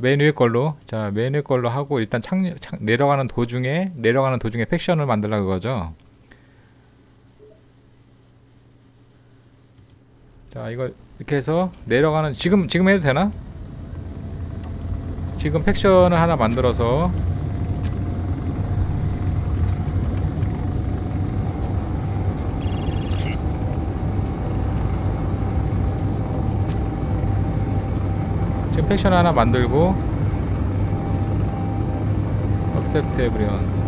맨 위에 걸로 자맨 위에 걸로 하고 일단 착, 착 내려가는 도중에 내려가는 도중에 팩션을 만들라 그거죠. 자 이거 이렇게 해서 내려가는 지금 지금 해도 되나? 지금 팩션을 하나 만들어서 팩션 하나 만들고 accept everyone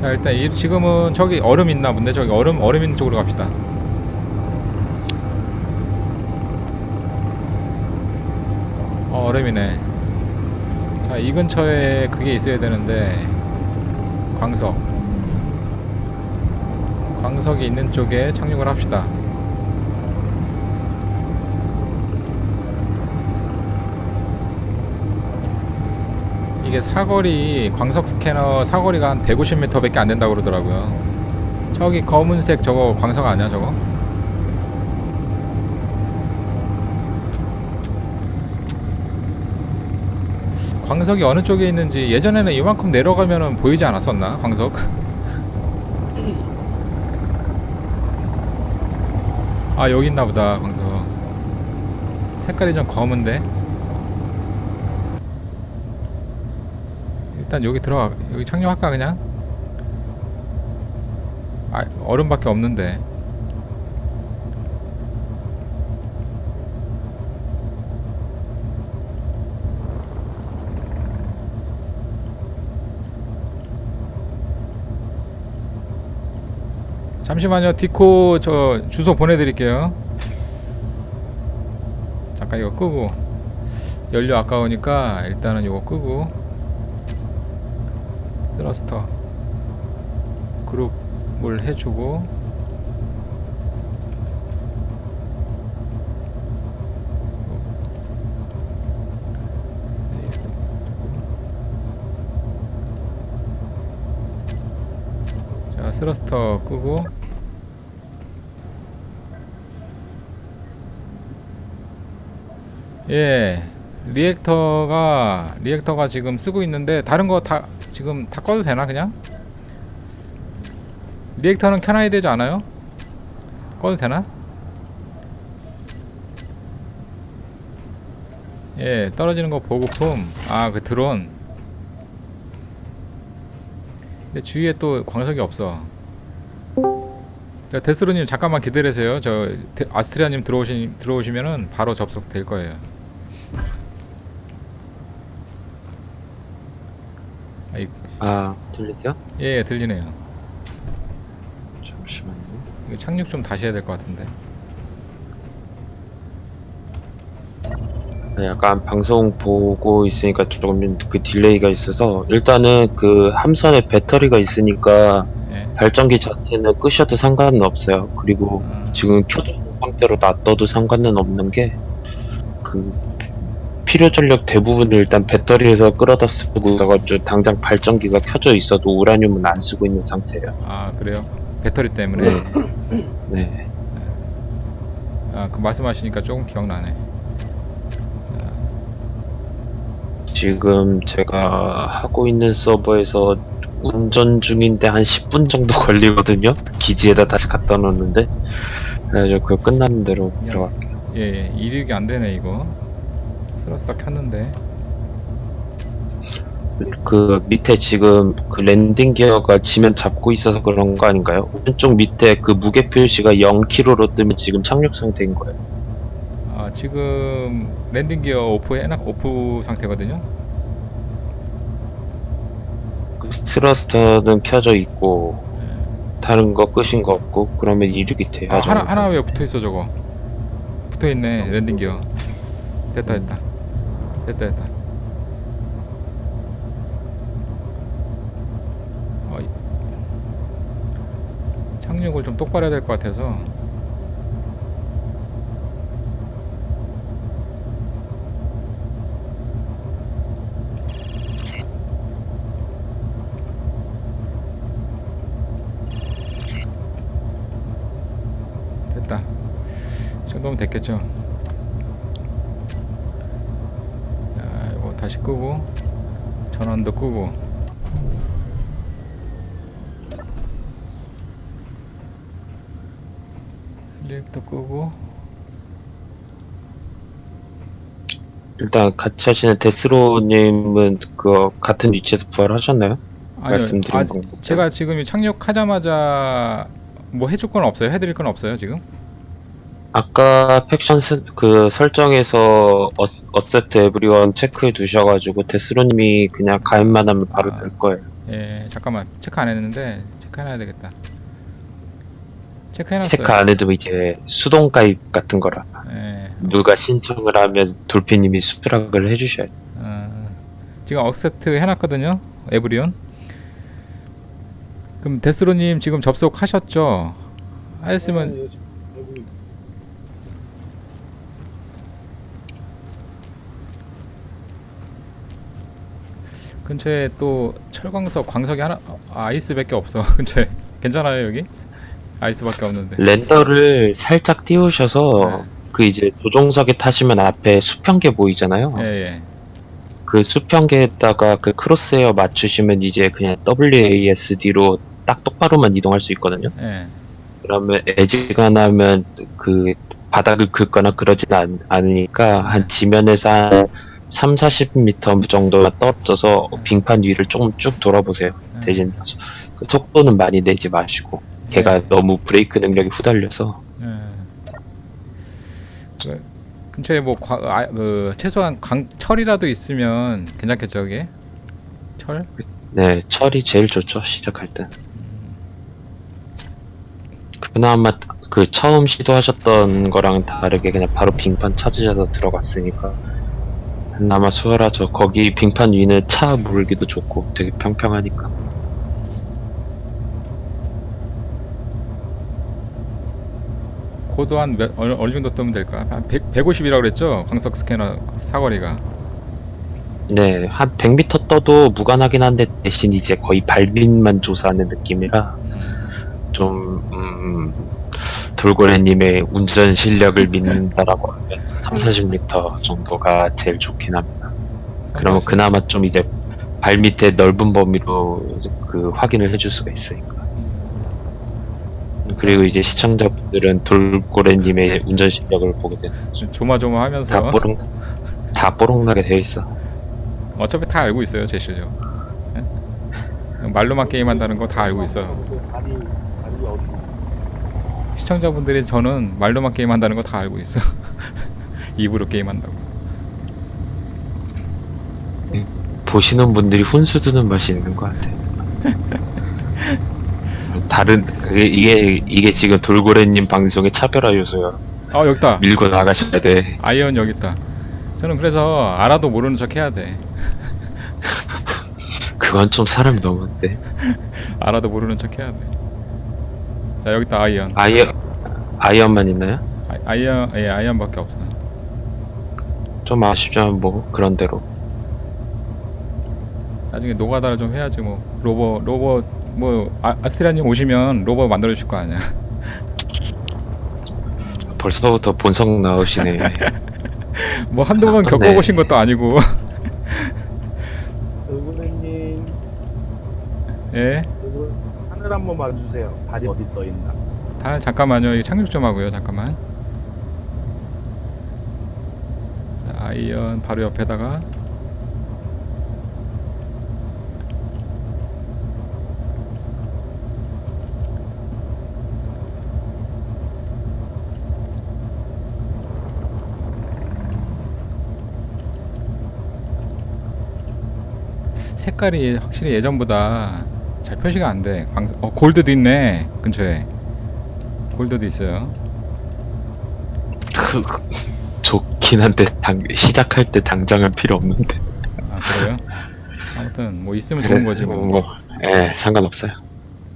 자 일단 이, 지금은 저기 얼음 있나 본데 저기 얼음 얼음 있는 쪽으로 갑시다 어, 얼음이네. 자, 이 근처에 그게 있어야 되는데 광석. 광석이 있는 쪽에 착륙을 합시다. 이게 사거리 광석 스캐너 사거리가 한 150m밖에 안 된다고 그러더라고요. 저기 검은색 저거 광석 아니야, 저거? 광석이 어느 쪽에 있는지 예전에는 이만큼 내려가면은 보이지 않았었나 광석? 아 여기 있나 보다 광석 색깔이 좀 검은데 일단 여기 들어가 여기 착륙할까 그냥? 아 얼음밖에 없는데 잠시만요. 디코 저 주소 보내드릴게요. 잠깐 이거 끄고 연료 아까우니까 일단은 이거 끄고 스러스터 그룹을 해주고 자 스러스터 끄고 예 리액터가 리액터가 지금 쓰고 있는데 다른 거 다 지금 다 꺼도 되나 그냥 리액터는 켜놔야 되지 않아요? 꺼도 되나? 예 떨어지는 거 보급품 아 그 드론 근데 주위에 또 광석이 없어. 자, 데스로님 잠깐만 기다리세요. 저 데- 아스트리아님 들어오시, 들어오시면은 바로 접속될 거예요. 아이, 아 들리세요? 예, 예 들리네요. 잠시만요. 이거 착륙 좀 다시 해야 될 것 같은데 네, 약간 방송 보고 있으니까 조금 그 딜레이가 있어서 일단은 그 함선에 배터리가 있으니까 예. 발전기 자체는 끄셔도 상관은 없어요. 그리고 어, 지금 켜둔 상태로 놔둬도 상관은 없는 게 그 필요 전력 대부분을 일단 배터리에서 끌어다 쓰고 있어가지고 당장 발전기가 켜져 있어도 우라늄은 안 쓰고 있는 상태예요. 아 그래요? 배터리 때문에 네. 네. 아 그 말씀하시니까 조금 기억나네 지금 제가 하고 있는 서버에서 운전 중인데 한 10분 정도 걸리거든요. 기지에다 다시 갖다 놓는데. 그래가지고 그거 끝나는 대로 들어갈게요. 예, 예 이륙이 안 되네 이거 스러스터 켰는데 그 밑에 지금 그 랜딩 기어가 지면 잡고 있어서 그런 거 아닌가요? 오른쪽 밑에 그 무게 표시가 0kg로 뜨면 지금 착륙 상태인 거예요. 아 지금 랜딩 기어 오프 해놨 오프 상태거든요 그 스러스터는 켜져 있고 예. 다른 거 끄신 거 없고 그러면 이륙이 돼야죠. 아 하나. 하나 왜 붙어 있어 저거 붙어 있네 랜딩 기어 됐다 됐다 됐다 됐다 어, 이- 착륙을 좀 똑바로 해야 될 것 같아서 됐겠죠. 자, 이거 다시 끄고 전원도 끄고. 렉도 끄고. 일단 같이 하시는 데스로님은 그 같은 위치에서 부활하셨나요? 아니요, 말씀드린 아, 방법. 제가 지금 착륙하자마자 뭐 해줄 건 없어요. 해드릴 건 없어요 지금. 아까 팩션 스, 그 설정에서 어스, 어세트 에브리원 체크해 두셔가지고 데스로님이 그냥 가입만 하면 바로 아. 될 거예요. 예, 잠깐만 체크 안 했는데 체크해놔야 되겠다. 체크해놨어요. 체크 안 해도 이제 수동 가입 같은 거라 예, 누가 신청을 하면 돌피님이 수락을 해주셔야 돼요. 어, 지금 억세트 해놨거든요. 에브리온. 그럼 데스로님 지금 접속하셨죠? 하였으면 근처에 또 철광석 광석이 하나 아, 아이스밖에 없어 근처에 괜찮아요 여기 아이스밖에 없는데 렌더를 살짝 띄우셔서 네. 그 이제 조종석에 타시면 앞에 수평계 보이잖아요. 예예 그 수평계에다가 그 크로스헤어 맞추시면 이제 그냥 WASD로 딱 똑바로만 이동할 수 있거든요. 예. 그러면 에지가 나면 그 바닥을 긁거나 그러진 않, 않으니까 한 지면에서 한 3, 40m 정도가 떨어져서 빙판 위를 조금 쭉 돌아보세요. 예. 대신 그 속도는 많이 내지 마시고 걔가 네. 너무 브레이크 능력이 후달려서 예. 그 근처에 뭐 과, 아, 그 최소한 강, 철이라도 있으면 괜찮겠죠 이게 철? 네 철이 제일 좋죠 시작할 땐 그나마 그 처음 시도하셨던 거랑 다르게 그냥 바로 빙판 찾으셔서 들어갔으니까 그나마 수월하죠. 거기 빙판 위는 차 물기도 좋고 되게 평평하니까. 고도 한 몇, 어느, 어느 정도 뜨면 될까? 한 100, 150이라고 그랬죠? 광석 스캐너 사거리가. 네 한 100m 떠도 무관하긴 한데 대신 이제 거의 발밑만 조사하는 느낌이라 좀 음, 돌고래님의 운전 실력을 믿는다라고 하면 3, 40m 정도가 제일 좋긴 합니다. 그러면 그나마 좀 이제 발 밑에 넓은 범위로 그 확인을 해줄 수가 있으니까. 그리고 이제 시청자분들은 돌고래님의 운전 실력을 보게 되는 거죠. 조마조마하면서 다 뽀록 다 뽀록나게 되어 있어. 어차피 다 알고 있어요 제 실력 예? 말로만 게임한다는 거 다 알고 있어요? 시청자분들이 저는 말로만 게임한다는 거 다 알고 있어 입으로 게임한다고 보시는 분들이 훈수 두는 맛이 있는 것 같아. 다른 그게 이게 이게 지금 돌고래님 방송의 차별화 요소야. 아 여기 있다 밀고 나가셔야 돼. 아이언 여기 있다 저는 그래서 알아도 모르는 척 해야 돼 그건 좀 사람이 너무한데. 알아도 모르는 척 해야 돼 자 여기 있다 아이언 아이언 아이언만 있나요? 아, 아이언 예 아이언밖에 없어 좀 아쉽지만 뭐 그런 대로. 나중에 노가다를 좀 해야지 뭐 로버 로버 뭐 아, 아스트리아님 오시면 로버 만들어 주실 거 아니야 벌써부터 본성 나오시네. 뭐 한두 번 네. 겪어보신 것도 아니고 돌고래님 예? 하늘 한번 봐주세요. 달이 어디 떠 있나? 다 잠깐만요 이 착륙 좀 하고요 잠깐만 자, 아이언 바로 옆에다가 색깔이 확실히 예전보다 잘 표시가 안돼. 어 골드도 있네 근처에. 골드도 있어요 그- 그- 좋긴 한데 당, 시작할 때 당장은 필요 없는데. 아 그래요? 아무튼 뭐 있으면 좋은 거지 뭐. 뭐, 예, 상관없어요.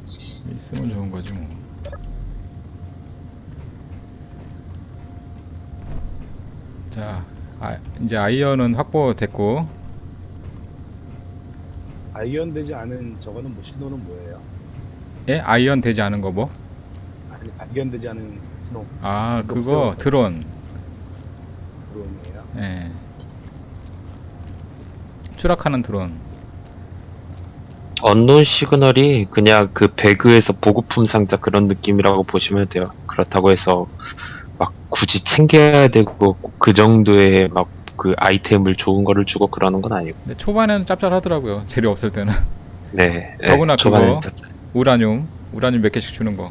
있으면 좋은 거지 뭐. 자, 아, 이제 아이언은 확보됐고 아이언 되지 않은 저거는 뭐 신호는 뭐예요? 예? 아이언 되지 않은 거 뭐? 아니 발견되지 않은 스노 아 그거. 드론. 예. 추락하는 드론. 언론 시그널이 그냥 그 배그에서 보급품 상자 그런 느낌이라고 보시면 돼요. 그렇다고 해서 막 굳이 챙겨야 되고 그 정도의 막 그 아이템을 좋은 거를 주고 그러는 건 아니고. 근데 초반에는 짭짤하더라고요. 재료 없을 때는. 네. 네, 더구나 초반에 그거 짭- 우라늄, 우라늄 몇 개씩 주는 거.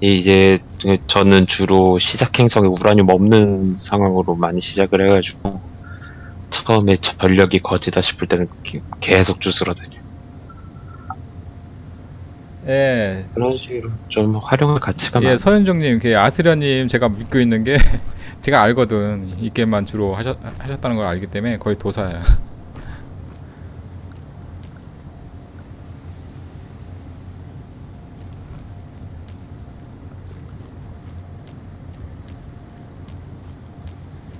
이제 저는 주로 시작 행성에 우라늄 없는 상황으로 많이 시작을 해가지고 처음에 전력이 거지다 싶을 때는 기- 계속 주스러 다녀. 예, 그런 식으로 좀 활용할 가치가 예, 많아요. 서윤정님, 그 아스리아님 제가 믿고 있는 게 제가 알거든. 이 게임만 주로 하셨, 하셨다는 걸 알기 때문에 거의 도사야.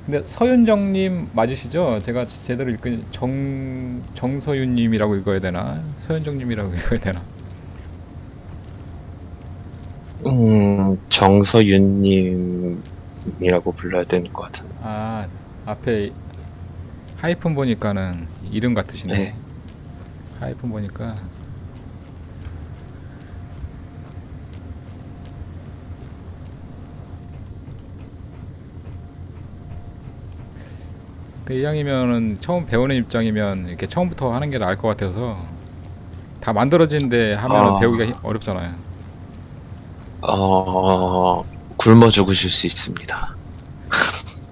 근데 서윤정님 맞으시죠? 제가 제대로 읽은 정 정서윤님이라고 읽어야 되나? 서윤정님이라고 읽어야 되나? 음, 정서윤님이라고 불러야 되는 것 같은데. 아 앞에 하이픈 보니까는 이름 같으시네. 네. 하이픈 보니까 그 이왕이면은 처음 배우는 입장이면 이렇게 처음부터 하는 게 나을 것 같아서 다 만들어진데 하면 은 아. 배우기가 힘- 어렵잖아요. 어, 굶어 죽으실 수 있습니다.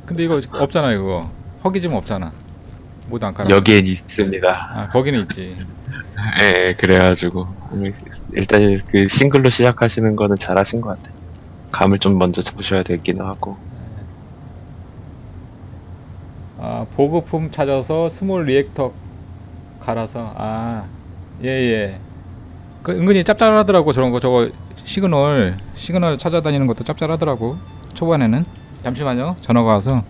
근데 이거 없잖아요, 그거 허기짐 없잖아. 모두 안 깔아. 여기엔 있습니다. 아 거기는 있지. 예, 그래가지고. 일단 그 싱글로 시작하시는 거는 잘하신 것 같아요. 감을 좀 먼저 잡으셔야 되기는 하고. 아 보급품 찾아서 스몰 리액터 갈아서 아 예예. 그 은근히 짭짤하더라고 저런 거 저거 시그널. 시그널 찾아다니는 것도 짭짤하더라고 초반에는. 잠시만요 전화가 와서.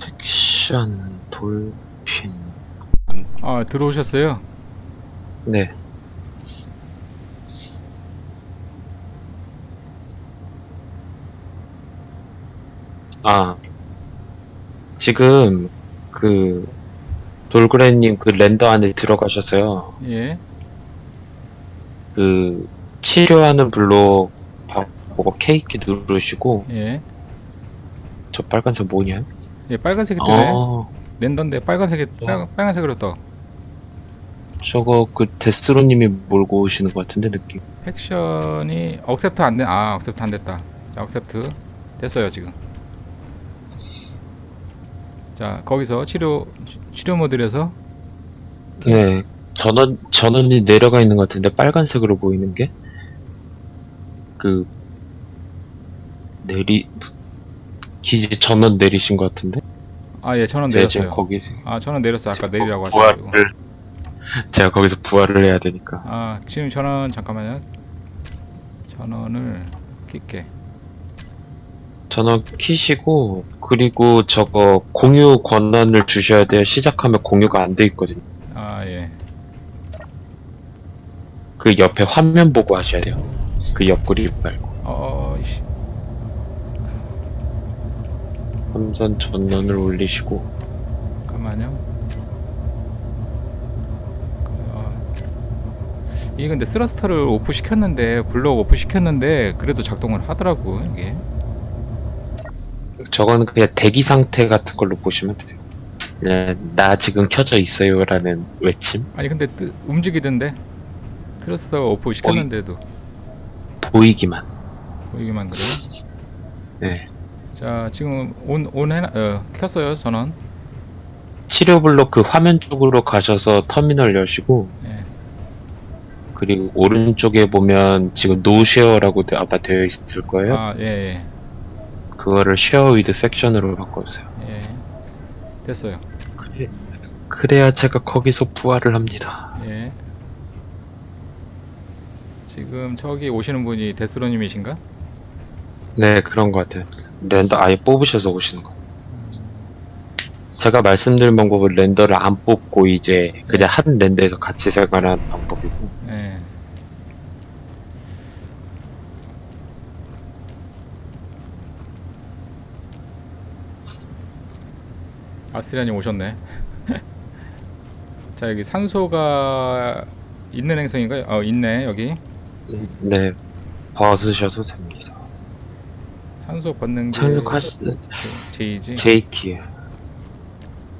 팩션, 돌핀. 아 들어오셨어요? 네. 아, 지금 그 돌그레님 그 렌더 안에 들어가셔서요. 예 그 치료하는 블록 보고 K키 누르시고 예. 저 빨간색 뭐냐? 예, 빨간색이 뜨네. 어, 랜던데 빨간색이 빨, 빨간색으로 떠. 저거 그 데스로님이 몰고 오시는 것 같은데 느낌. 팩션이 억셉트 안 돼. 아, 억셉트 안 됐다. 자, 억셉트 됐어요, 지금. 자, 거기서 치료 치- 치료 모드에서 네, 전원 전원이 내려가 있는 것 같은데 빨간색으로 보이는 게 그 내리 기지 전원 내리신 것 같은데? 아, 예, 전원 제가 지금 내렸어요. 거기 아, 전원 내렸어. 아까 제가 내리라고 부활을 하셔가지고. 제가 거기서 부활을 해야 되니까. 아, 지금 전원 잠깐만요. 전원을 낄게. 전원 키시고 그리고 저거 공유 권한을 주셔야 돼요. 시작하면 공유가 안 돼 있거든요. 아, 예. 그 옆에 화면 보고 하셔야 돼요. 그 옆구리 말고. 어, 어, 이씨. 함선 전원을 올리시고 잠깐만요. 어, 이게 근데 스러스터를 오프 시켰는데 블록 오프 시켰는데 그래도 작동을 하더라고 이게. 저거는 그냥 대기 상태 같은 걸로 보시면 돼요. 그냥 나 지금 켜져 있어요라는 외침 아니 근데 뜨, 움직이던데 스러스터 오프 시켰는데도 보이기만. 보이기만 그래. 네. 자 지금 온 온 해나 어, 켰어요 전원. 치료 블록 그 화면 쪽으로 가셔서 터미널 여시고 예. 그리고 오른쪽에 보면 지금 노 쉐어라고 되- 아마 되어 있을 거예요. 아 예, 그거를 쉐어 위드 섹션으로 바꿔주세요. 예. 예. 됐어요. 그래, 그래야 제가 거기서 부활을 합니다. 예. 지금 저기 오시는 분이 데스로님이신가? 네, 그런 것 같아요. 렌더 아예 뽑으셔서 오시는 거. 제가 말씀드린 방법은 렌더를 안 뽑고 이제 그냥 한 렌더에서 같이 생활하는 방법이고 예. 아스트리아님 오셨네. 자 여기 산소가 있는 행성인가요? 어 있네 여기. 네, 벗으셔도 됩니다. 산소 받는 게 착륙하시 제이지. 제이키.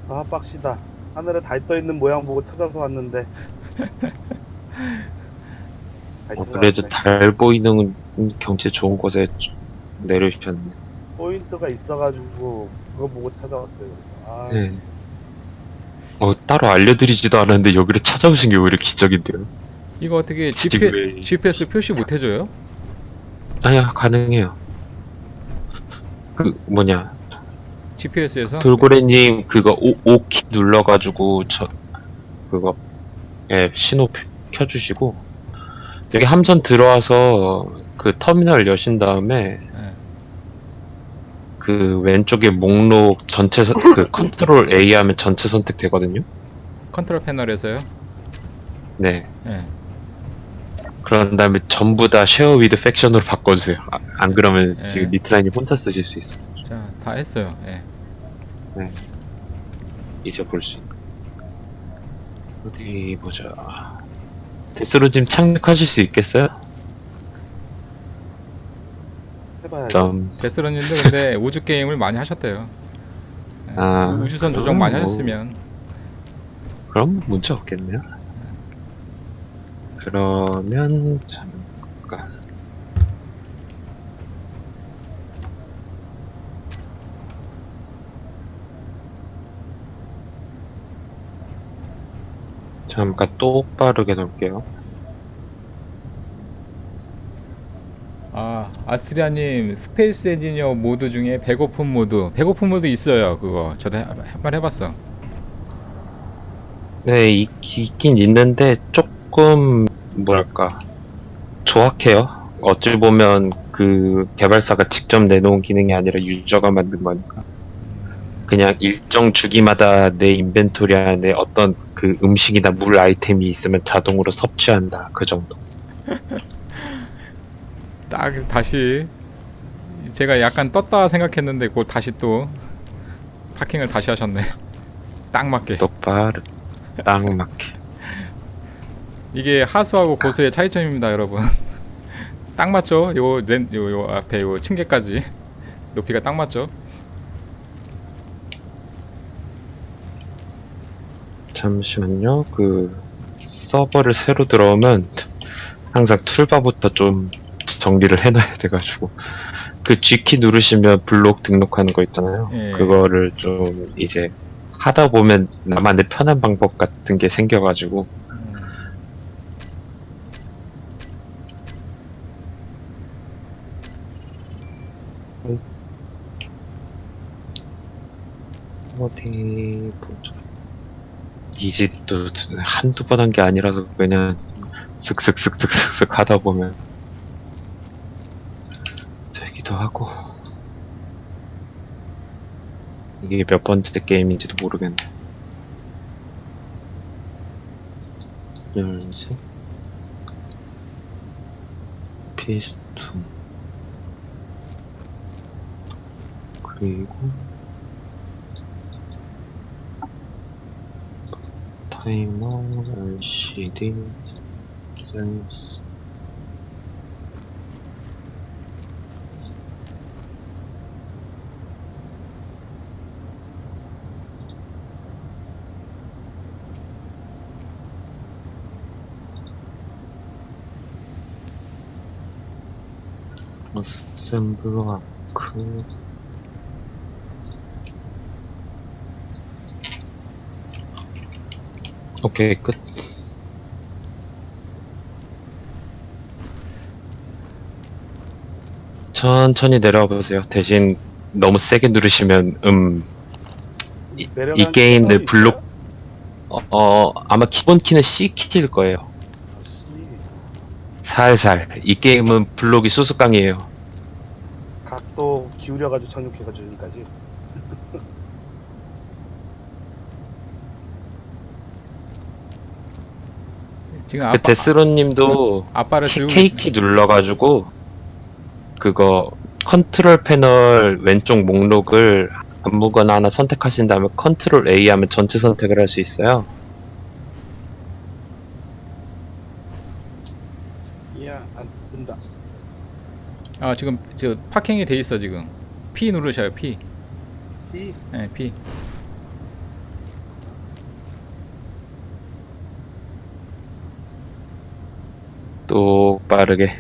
아 빡시다. 하늘에 달 떠 있는 모양 보고 찾아서 왔는데. 잘 어, 그래도 찾아왔네. 달 보이는 경치 좋은 곳에 내려주셨네. 포인트가 있어가지고 그거 보고 찾아왔어요. 아, 네. 어, 따로 알려드리지도 않았는데 여기를 찾아오신 게 오히려 기적인데요. 이거 어떻게 지금 GPS, 표시 못 해줘요? 아야, 가능해요. 그, 뭐냐. GPS에서 돌고래님, 그거 오, 오키 눌러가지고, 저, 그거, 예, 신호 표- 켜주시고, 여기 함선 들어와서 그 터미널 여신 다음에, 네. 그 왼쪽에 목록 전체, 선- 그 컨트롤 A 하면 전체 선택되거든요? 컨트롤 패널에서요. 네. 네. 그런 다음에 전부 다 쉐어 위드 팩션으로 바꿔주세요. 아, 안 그러면 네. 지금 리트라인이 혼자 쓰실 수 있어요. 자 다 했어요. 예. 이제 볼 수 있는. 어디 보자. 데스로님 착륙하실 수 있겠어요? 해봐야죠. 점. 데스런님도 근데 우주 게임을 많이 하셨대요. 예. 아, 우주선 조정 많이 그럼 뭐. 하셨으면 그럼 문제 없겠네요. 그러면 잠깐. 잠깐 똑바르게 놓을게요. 아 아스트리아님 스페이스 엔지니어 모드 중에 배고픈 모드 배고픈 모드 있어요 그거 저도 한번 해봤어 네, 있, 있긴 있는데 조금 뭐랄까 조악해요. 어찌 보면 그 개발사가 직접 내놓은 기능이 아니라 유저가 만든 거니까. 그냥 일정 주기마다 내 인벤토리 안에 어떤 그 음식이나 물 아이템이 있으면 자동으로 섭취한다. 그 정도. 딱 다시 제가 약간 떴다 생각했는데 그걸 다시 또 파킹을 다시 하셨네 딱 맞게 똑바로 딱 맞게. 이게 하수하고 고수의 차이점입니다 여러분 딱 맞죠? 요, 렌, 요, 요 앞에 요 층계까지 높이가 딱 맞죠? 잠시만요. 그 서버를 새로 들어오면 항상 툴바부터 좀 정리를 해놔야 돼가지고 그 G키 누르시면 블록 등록하는 거 있잖아요. 예. 그거를 좀 이제 하다 보면 나만의 편한 방법 같은 게 생겨가지고 어디 보자. 이 짓도 한두 번 한 게 아니라서 그냥 슥슥슥슥슥슥 하다 보면 되기도 하고. 이게 몇 번째 게임인지도 모르겠네. 열셋. 피스톤 그리고 타이머, LCD, 센스. 어셈블러 아크? 오케이 끝. 천천히 내려와 보세요. 대신 너무 세게 누르시면 음 이 내려가는 게임들 블록 있어요? 어, 어, 아마 기본 키는 C 키일 거예요. 아, 씨. 살살. 이 게임은 블록이 수수깡이에요 기울여가지고 착륙해가지고 여기까지. 지금 그 아빠, 데스로님도 아빠를 들고 K키 눌러가지고 그거 컨트롤 패널 왼쪽 목록을 아무거나 하나 선택하신 다음에 컨트롤 A 하면 전체 선택을 할 수 있어요. 이야 안 뜬다. 아 지금 저 파킹이 돼 있어 지금. P 누르셔요 P. 이네 P. 또 빠르게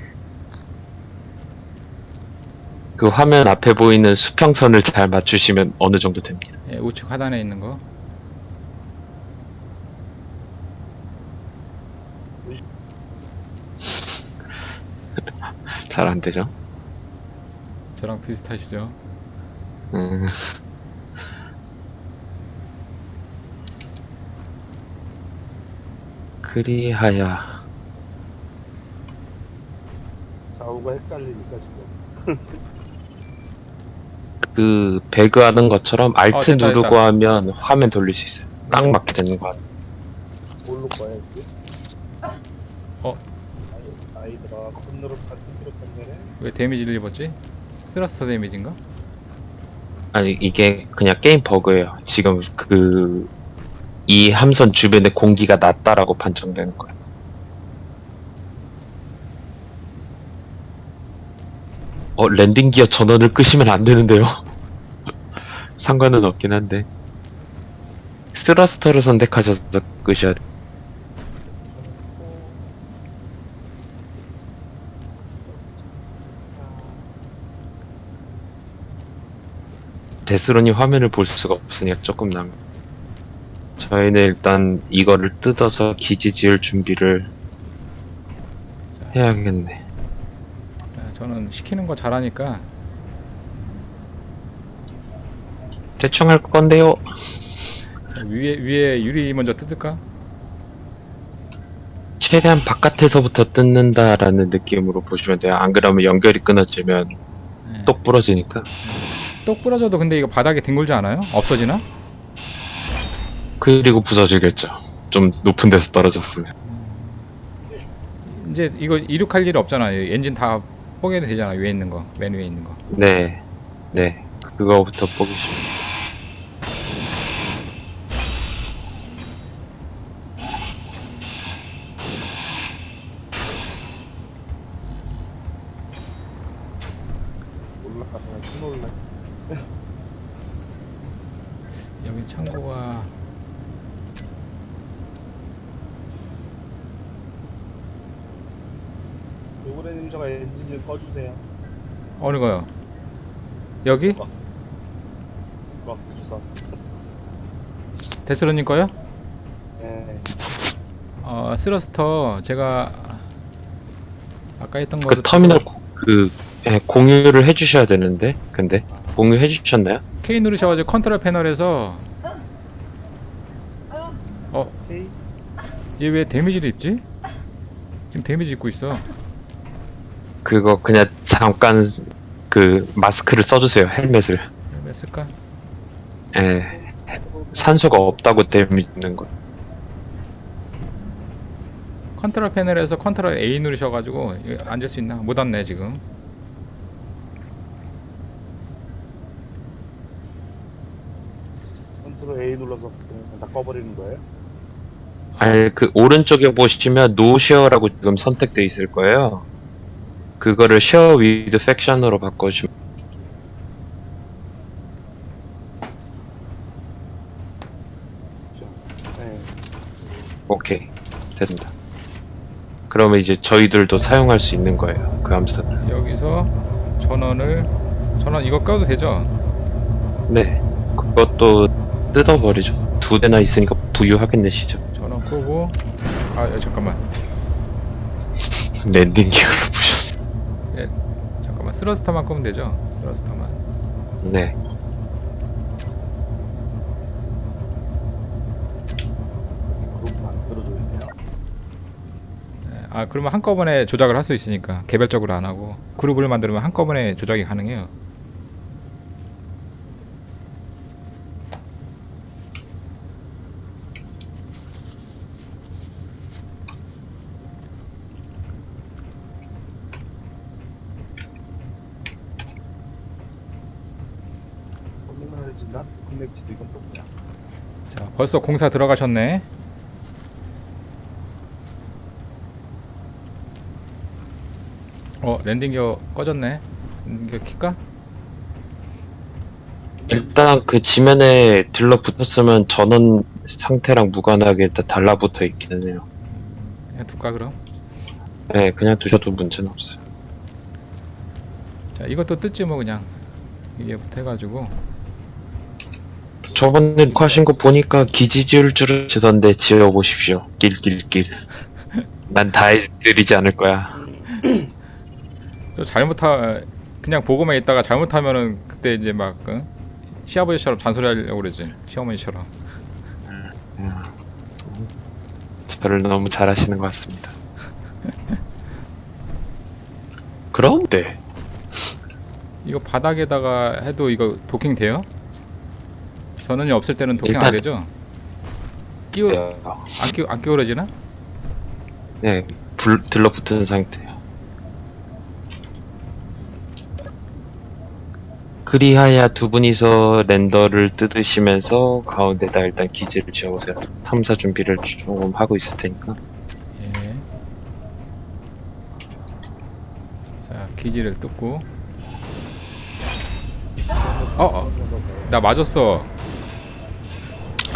그 화면 앞에 보이는 수평선을 잘 맞추시면 어느 정도 됩니다. 예, 우측 하단에 있는 거. 잘 안 되죠? 저랑 비슷하시죠? 음. 그리하여 좌우가 헷갈리니까 지금. 그 배그 하는 것처럼 알트 어, 됐다, 누르고 됐다. 하면 화면 돌릴 수 있어요. 딱 맞게 되는 거 같아요. 뭘로 봐야지? 어? 아이, 아이들아 컨트롤 컨트롤 판매네. 왜 데미지를 입었지? 스러스터 데미지인가? 아니 이게 그냥 게임 버그예요. 지금 그 이 함선 주변에 공기가 낮다라고 판정되는 거예요. 어 랜딩 기어 전원을 끄시면 안 되는데요. 상관은 없긴 한데 스러스터를 선택하셔서 끄셔야 돼. 데스론이 화면을 볼 수가 없으니까 조금 남. 저희는 일단 이거를 뜯어서 기지 지을 준비를 해야겠네. 아, 저는 시키는 거 잘하니까 대충 할 건데요. 자, 위에 위에 유리 먼저 뜯을까? 최대한 바깥에서부터 뜯는다라는 느낌으로 보시면 돼요. 안 그러면 연결이 끊어지면 네. 똑 부러지니까. 똑 부러져도 근데 이거 바닥에 뒹굴지 않아요? 없어지나? 그리고 부서지겠죠. 좀 높은 데서 떨어졌으면. 이제 이거 이륙할 일 없잖아요. 엔진 다 뽀개도 되잖아. 위에 있는 거, 맨 위에 있는 거. 네, 네. 그거부터 보기시면. 올라가면 신올라. 여기 창고가 요번에님 저가 엔진을 꺼주세요. 어느 거요? 여기? 거 주선. 데스로님 거요? 예. 어, 스러스터 제가 아까 했던 거 그 터미널 고- 그 예, 공유를 해주셔야 되는데 근데 공유해 주셨나요? K 누르셔가지고 컨트롤 패널에서 오케이. 얘 왜 데미지를 입지? 지금 데미지 입고 있어. 그거 그냥 잠깐 그 마스크를 써주세요 헬멧을. 왜 쓸까? 예, 산소가 없다고 데미는 거. 컨트롤 패널에서 컨트롤 A 누르셔가지고 이거 앉을 수 있나? 못 앉네 지금. 컨트롤 A 눌러서 그냥 다 꺼버리는 거예요? 아니 그 오른쪽에 보시면 노 쉐어라고 지금 선택돼 있을 거예요. 그거를 쉐어 위드 팩션으로 바꿔주면 네. 오케이 됐습니다. 그러면 이제 저희들도 사용할 수 있는 거예요. 그 함선을. 여기서 전원을 전원 이거 꺼도 되죠? 네, 그것도 뜯어버리죠. 두 대나 있으니까 부유하겠네 시죠. 전원 끄고 아 야, 잠깐만 랜딩. 잠깐만 스러스터만 끄면 되죠? 스러스터만. 네. 그룹 만들어줘야 돼요. 네, 아 그러면 한꺼번에 조작을 할 수 있으니까 개별적으로 안 하고 그룹을 만들면 한꺼번에 조작이 가능해요. 터진다? 커넥지도 이건 또 뭐야? 자, 벌써 공사 들어가셨네. 어, 랜딩 기어 꺼졌네. 랜딩 기어 킬까? 일단 그 지면에 들러붙었으면 전원 상태랑 무관하게 일단 달라붙어 있기는 해요. 그냥 둘까 그럼? 네, 그냥 두셔도 문제는 없어요. 자, 이것도 뜯지 뭐 그냥. 이게부터 해가지고. 저번에 녹화하신 거 보니까 기지 지을 줄 아시던데 지어보십시오. 길길길. 난다 해드리지 않을 거야. 저 잘못하 그냥 보고만 있다가 잘못하면은 그때 이제 막 응? 시아버지처럼 잔소리 하려고 그러지 시어머니처럼 저를 너무 잘하시는 것 같습니다. 그런데 이거 바닥에다가 해도 이거 도킹 돼요? 전원이 없을 때는 안 일단- 되죠? 끼우 네, 안 끼우 안 끼우러지나? 네, 불 들러붙은 상태예요. 그리하야 두 분이서 렌더를 뜯으시면서 가운데다 일단 기지를 지어보세요. 탐사 준비를 조금 하고 있을 테니까. 예. 자 기지를 뜯고 어, 어, 나 맞았어.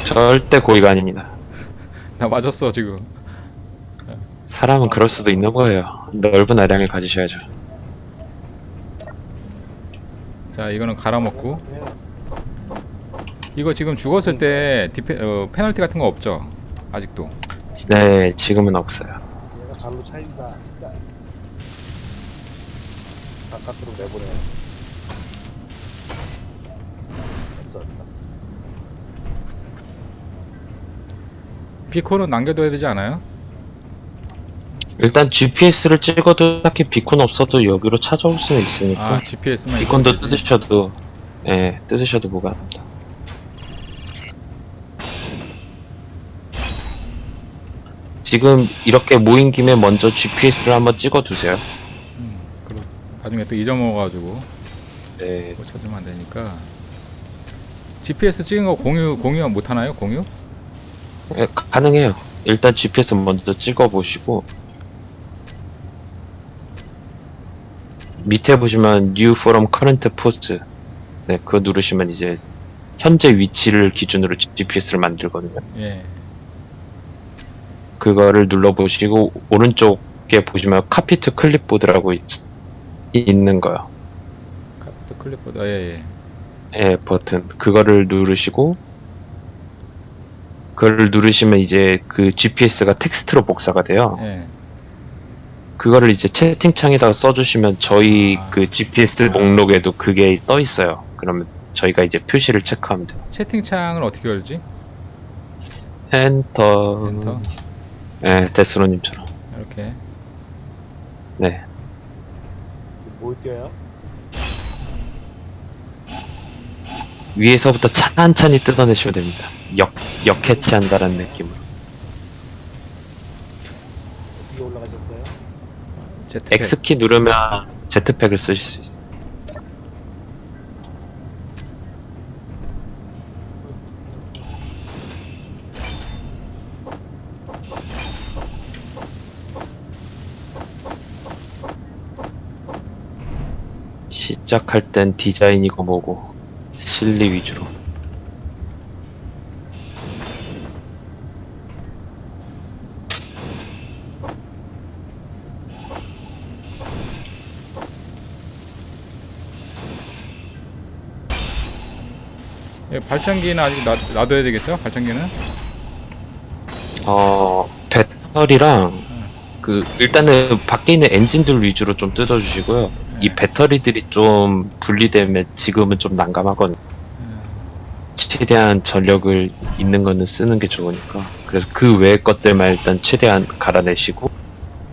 절대 고의가 아닙니다. 나 맞았어 지금. 사람은 그럴 수도 있는 거예요. 넓은 아량을 가지셔야죠. 자 이거는 갈아먹고 네. 이거 지금 죽었을 때 디페, 어, 페널티 같은 거 없죠? 아직도. 네, 지금은 없어요. 얘가 발로 차인다. 찾아. 바깥으로 내보내야지. 없었다. 비코는 남겨둬야 되지 않아요? 일단 GPS를 찍어도 딱히 비콘 없어도 여기로 찾아올 수는 있으니까 아 GPS만 비콘도 뜯으셔도 예 뜯으셔도 무관합니다. 지금 이렇게 모인 김에 먼저 GPS를 한번 찍어두세요. 음, 그럼 나중에 또 잊어먹어가지고 네, 못 찾으면 안 되니까. GPS 찍은 거 공유 공유 못 하나요? 공유? 예, 가- 가능해요. 일단 GPS 먼저 찍어보시고 밑에 보시면 New From Current Pose 네, 그거 누르시면 이제 현재 위치를 기준으로 GPS를 만들거든요. 예. 그거를 눌러보시고 오른쪽에 보시면 카피트 클립보드라고 있, 있는 거요. 카드 클립보드. 아, 예 예. 예, 버튼. 그거를 누르시고 그걸 누르시면 이제 그 GPS가 텍스트로 복사가 돼요. 예. 그거를 이제 채팅창에다가 써주시면 저희 아. 그 GPS 목록에도 그게 떠 있어요. 그러면 저희가 이제 표시를 체크하면 돼요. 채팅창을 어떻게 열지? 엔터. 엔터. 예, 데스로님처럼. 이렇게. 네. 뭘 껴요? 위에서부터 찬찬히 뜯어내시면 됩니다. 역, 역해치한다라는 느낌으로. 어떻게 올라가셨어요? 제트팩. X키 누르면 제트팩을 쓰실 수 있어요. 시작할 땐 디자인이고 뭐고 실리 위주로 발전기는 아직 놔, 놔둬야 되겠죠? 발전기는? 어 배터리랑 그 일단은 밖에 있는 엔진들 위주로 좀 뜯어주시고요. 이 네. 배터리들이 좀 분리되면 지금은 좀 난감하거든요. 최대한 전력을 있는 거는 쓰는 게 좋으니까. 그래서 그 외의 것들만 일단 최대한 갈아내시고